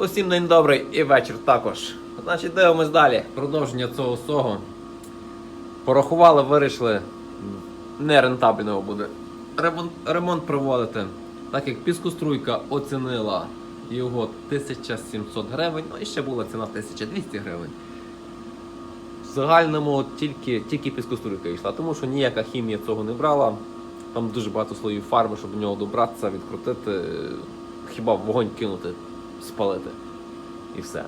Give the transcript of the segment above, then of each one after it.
Усім день добрий і вечір також. Значить, дивимось далі. Продовження цього всього. Порахували, вирішили. Нерентабельно буде ремонт, ремонт проводити. Так як піскоструйка оцінила його 1700 гривень, ну і ще була ціна 1200 гривень. В загальному тільки, тільки піскоструйка йшла, тому що ніяка хімія цього не брала. Там дуже багато слоїв фарби, щоб до нього добратися, відкрутити, хіба вогонь кинути, спалити. І все.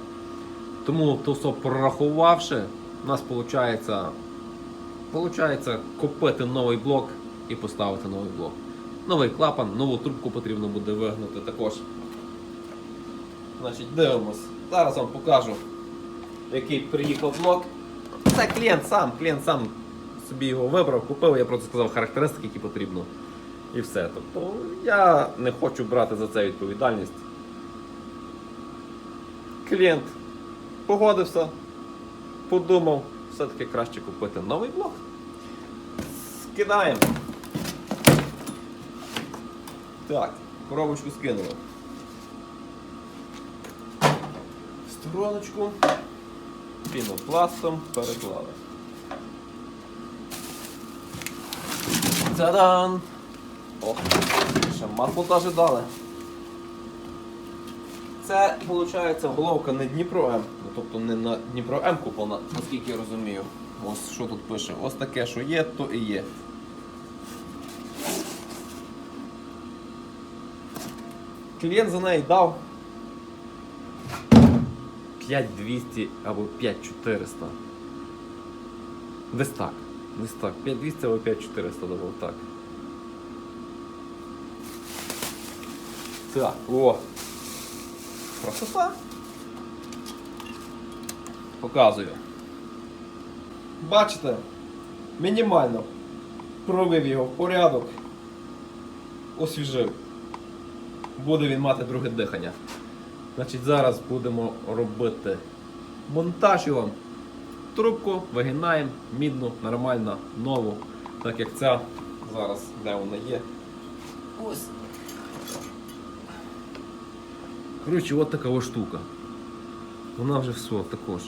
Тому то прорахувавши, у нас виходить купити новий блок і поставити новий блок. Новий клапан, нову трубку потрібно буде вигнути також. Значить, дивимось. Зараз вам покажу, який приїхав блок. Це клієнт сам, клієнт сам собі його вибрав, купив, я просто сказав характеристики, які потрібно. І все. Тобто я не хочу брати за це відповідальність. Клієнт погодився, подумав, все-таки краще купити новий блок. Скидаємо. Так, коробочку скинули. Стороночку. Пінопластом переклали. Та-дан! Ох, ще масло навіть дали. Це, виходить, головка не Дніпро М. Ну, тобто не на Дніпро М куплена, наскільки я розумію. Ось що тут пише. Ось таке, що є, то і є. Клієнт за неї дав 5200 або 5400. Десь так. Десь так. 5200 або 5400 давав так. Так, о! Красота. Показую. Бачите? Мінімально провів його в порядок. Освіжив. Буде він мати друге дихання. Значить, зараз будемо робити монтаж його. Трубку вигинаємо, мідну, нормально, нову. Так як ця зараз, де вона є. Ось. Коротше, от така штука. Вона вже все також.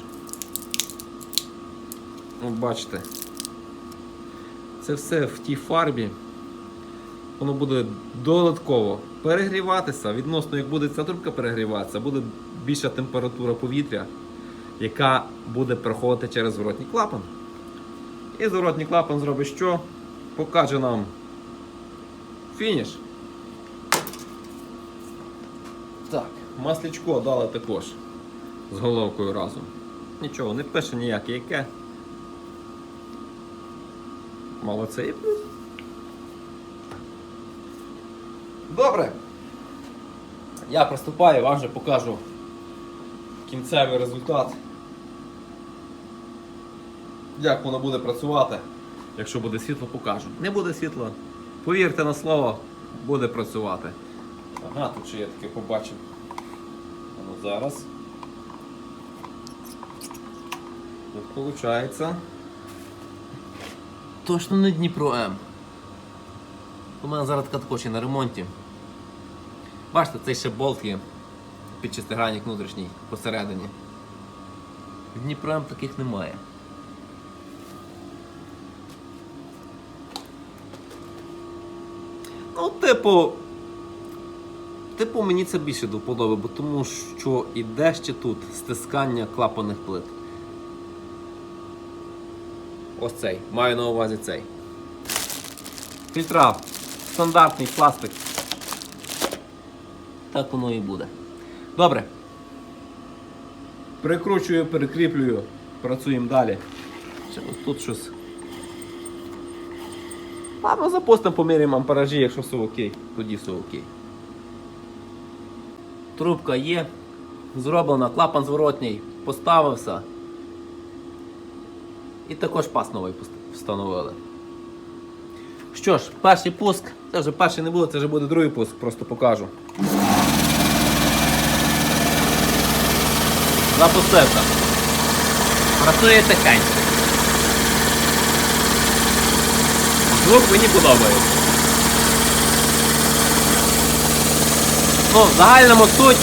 От бачите. Це все в тій фарбі. Воно буде додатково перегріватися. Відносно, як буде ця трубка перегріватися, буде більша температура повітря, яка буде проходити через зворотній клапан. І зворотній клапан зробить що? Покаже нам фініш. Так, маслячко дали також з головкою разом. Нічого, не пише ніяке яке. Мало це і. Добре. Я приступаю, вам вже покажу кінцевий результат. Як воно буде працювати. Якщо буде світло, покажу. Не буде світла. Повірте на слово, буде працювати. Ага, тут ще я таке побачив. Зараз. Тут виходить. Точно не Дніпро М. У мене зараз така також на ремонті. Бачите, цей ще болт є під шестигранник внутрішній посередині. В Дніпро М таких немає. Ну, типу. Типу, мені це більше до вподоби, тому що іде ще тут стискання клапаних плит. Ось цей. Маю на увазі цей. Фільтра. Стандартний пластик. Так воно і буде. Добре. Прикручую, перекріплюю. Працюємо далі. Ще ось тут щось. Ладно, запустимо, поміряємо амперажі, якщо все окей, тоді все окей. Трубка є. Зроблена, клапан зворотній, поставився. І також пас новий встановили. Що ж, перший пуск, це вже перший не буде, це вже буде другий пуск, просто покажу. Запустився. Працює тихенько. Звук мені подобається. Ну, в загальному суть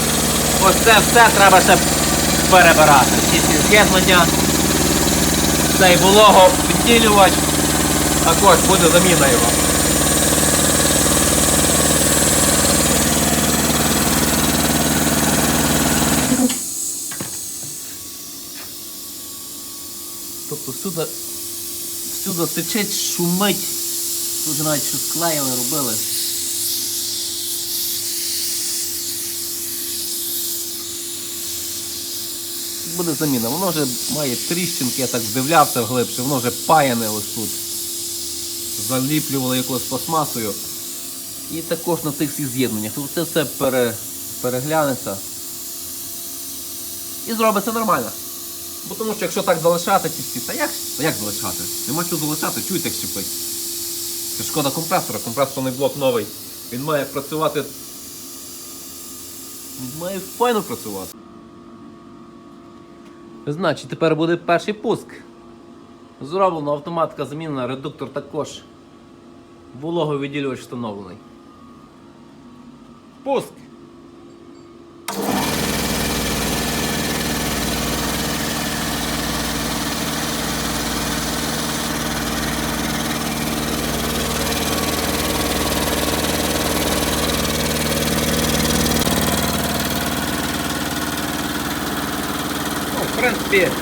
Ось це все треба ще перебирати. Ці з'єднання, цей вологовідділювач, також буде заміна його. Тобто всюди, всюди течить, шумить. Тут навіть що склеїли, робили. Буде заміна. Воно вже має тріщинки, я так вдивлявся глибше, воно вже паяне ось тут. Заліплювали якоюсь пластмасою. І також на цих всіх з'єднаннях. Тобто це все пере, переглянеться. І зробиться нормально. Бо тому що якщо так залишати ці всі, та як, та як залишати? Нема що залишати, чуєте, як щепить. Це шкода компресора, компресорний блок новий. Він має працювати. Він має файно працювати. Значить, тепер буде перший пуск. Зроблено автоматка замінена, редуктор також. Вологовідділювач встановлений. Пуск! Принципі,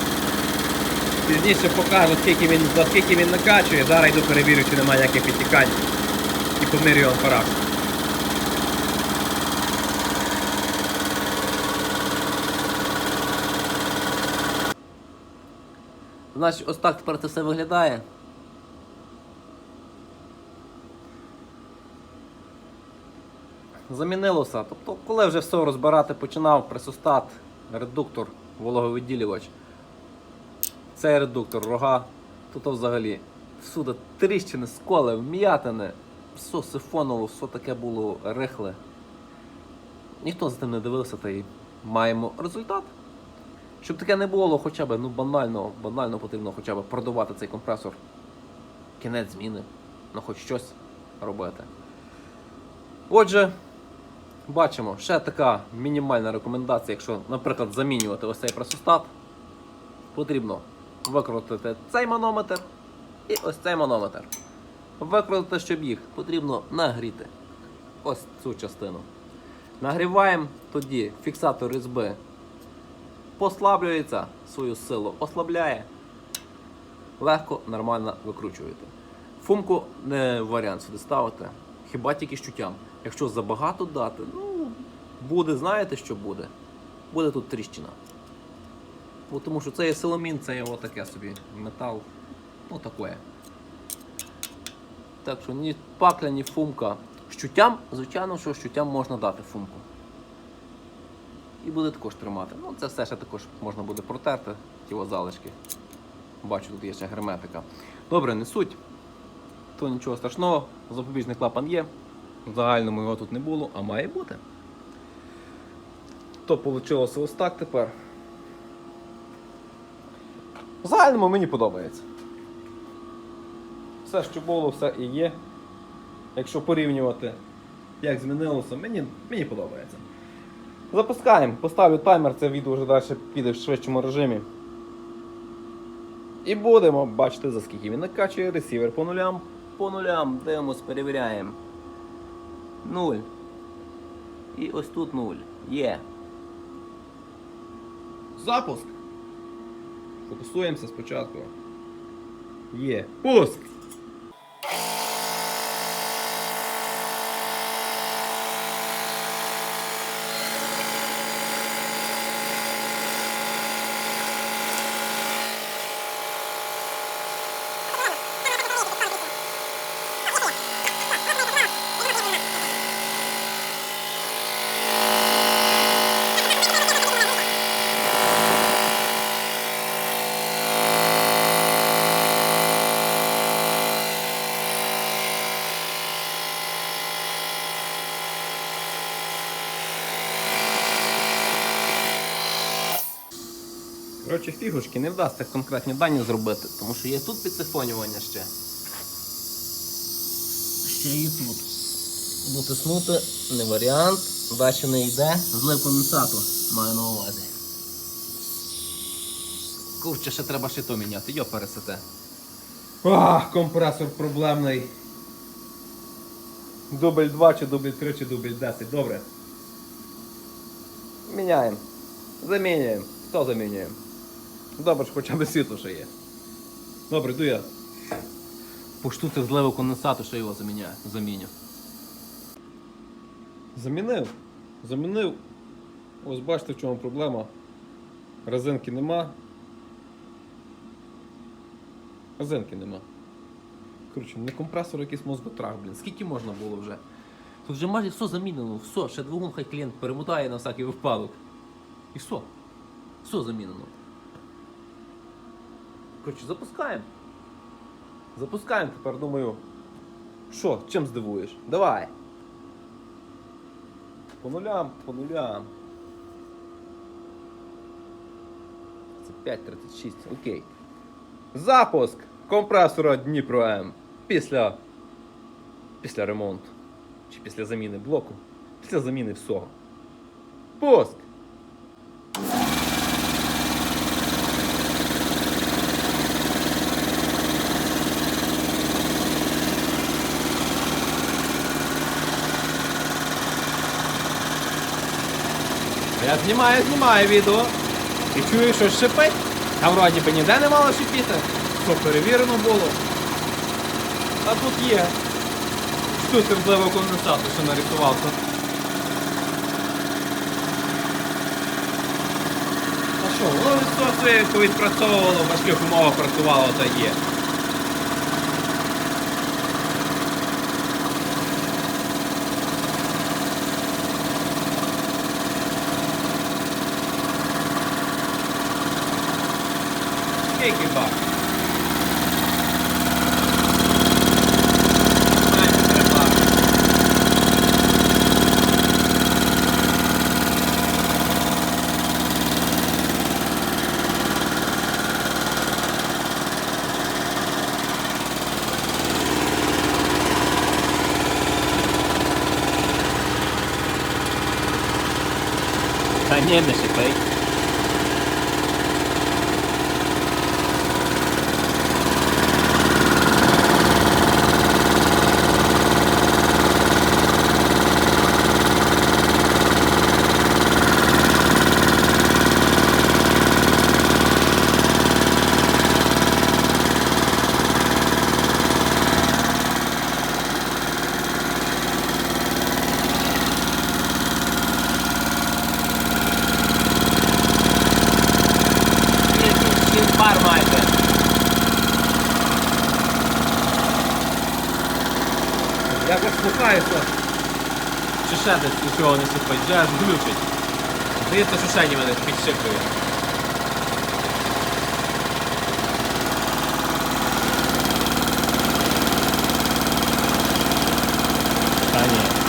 пізніше покажу, скільки він, за скільки він накачує. Зараз йду перевірю, чи немає ніяких підтікань. І помірюю ампераж. Значить, ось так тепер це все виглядає. Замінилося. Тобто, коли вже все розбирати починав, пресостат, редуктор, вологовиділювач. Цей редуктор, рога, тут взагалі всюди тріщини, сколи, вм'ятини, все сифонуло, все таке було рихле. Ніхто за тим не дивився та й маємо результат. Щоб таке не було, хоча б ну, банально, банально потрібно хоча б продавати цей компресор. Кінець зміни, ну хоч щось робити. Отже, бачимо, ще така мінімальна рекомендація, якщо, наприклад, замінювати ось цей пресостат, потрібно викрутити цей манометр і ось цей манометр. Викрутити, щоб їх потрібно нагріти. Ось цю частину. Нагріваємо, тоді фіксатор різьби послаблюється свою силу, ослабляє, легко, нормально викручуєте. Фумку не варіант сюди ставити, хіба тільки з чуттям. Якщо забагато дати, ну, буде, знаєте, що буде? Буде тут тріщина. Бо Тому що це є силомін, це є отаке собі метал. Ну таке. Так що ні пакля, ні фумка. З чуттям, звичайно, що з чуттям можна дати фумку. І буде також тримати. Ну, це все ще також можна буде протерти, ті залишки. Бачу, тут є ще герметика. Добре, не суть. То нічого страшного, запобіжний клапан є. В загальному його тут не було, а має бути. То вийшло ось так тепер. В загальному мені подобається. Все, що було, все і є. Якщо порівнювати, як змінилося, мені, мені подобається. Запускаємо, поставлю таймер, це відео вже далі піде в швидшому режимі. І будемо бачити, за скільки він накачує ресівер по нулям. По нулям дивимось, перевіряємо. Нуль. І ось тут нуль. Є. Запуск. Фокусуємося спочатку. Є. Пуск! Коротше, фігушки не вдасться конкретні дані зробити, тому що є тут підсифонювання ще. Ще і тут. Дотиснути не варіант. Далі не йде. Злив конденсату, маю на увазі. Курче, ще треба шито міняти, йо пересете. Ах, компресор проблемний. Дубль 2 чи дубль 3 чи дубль 10, добре. Міняємо. Замінюємо. Хто замінюємо? Добре, що хоча б світло ще є. Добре, йду я. По штуці зливу конденсату, що його заміняю. Заміню. Замінив. Замінив. Ось бачите, в чому проблема. Резинки нема. Резинки нема. Коротше, не компресор, а якийсь мозготрах, блін. Скільки можна було вже? Тут вже майже все замінено, все, ще двигун хай клієнт перемотає на всякий випадок. І все. Все замінено. Коротше, запускаємо. Запускаємо тепер, думаю. Що, чим здивуєш? Давай. По нулям, по нулям. Це 5.36, окей. Запуск компресора Дніпро М. Після. Після ремонту. Чи після заміни блоку. Після заміни всього. Пуск! Я знімаю, знімаю відео. І чую, що шипить. А вроді би ніде не мало шипіти. Що перевірено було. А тут є. Штуцер зливу конденсату, що нарисувався. А що, воно від своє відпрацьовувало, в важких умовах працювало, та є. Скільки бак? Знаєте, треба. Та ні, не шипить. Він пар майже. Я як слухаюся. Чи ще десь нічого не сипить, вже аж глючить. Здається, що ще мене підшикує. Та ні.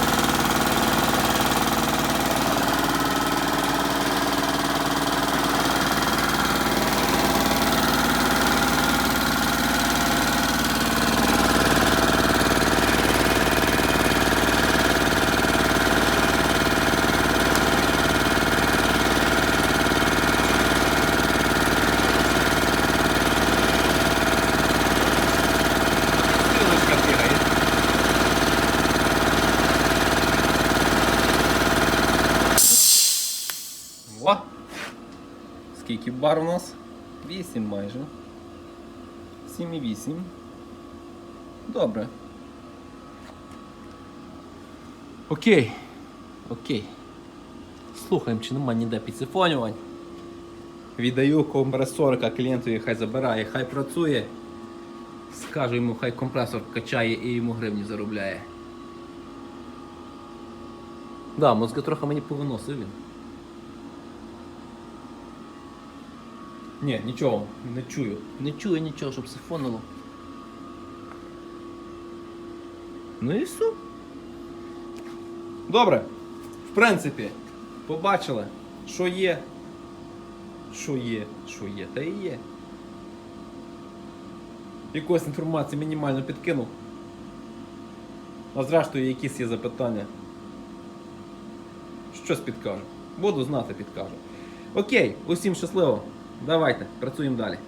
Стрілочка бігає. О! Бар у нас? 8 майже. 7,8. Добре. Окей. Окей. Слухаємо, чи нема ніде підсифонювань. Віддаю компресорика клієнтові, хай забирає, хай працює. Скажу йому, хай компресор качає і йому гривні заробляє. Да, мозги трохи мені повиносив він. Ні, нічого, не чую. Не чую нічого, щоб сифонило. Ну і все. Добре. В принципі, побачили, що є. Що є, що є, та і є. Якоїсь інформації мінімально підкинув. А зрештою, якісь є запитання. щось підкаже. Буду знати, підкажу. Окей, усім щасливо. Давайте, працюємо далі.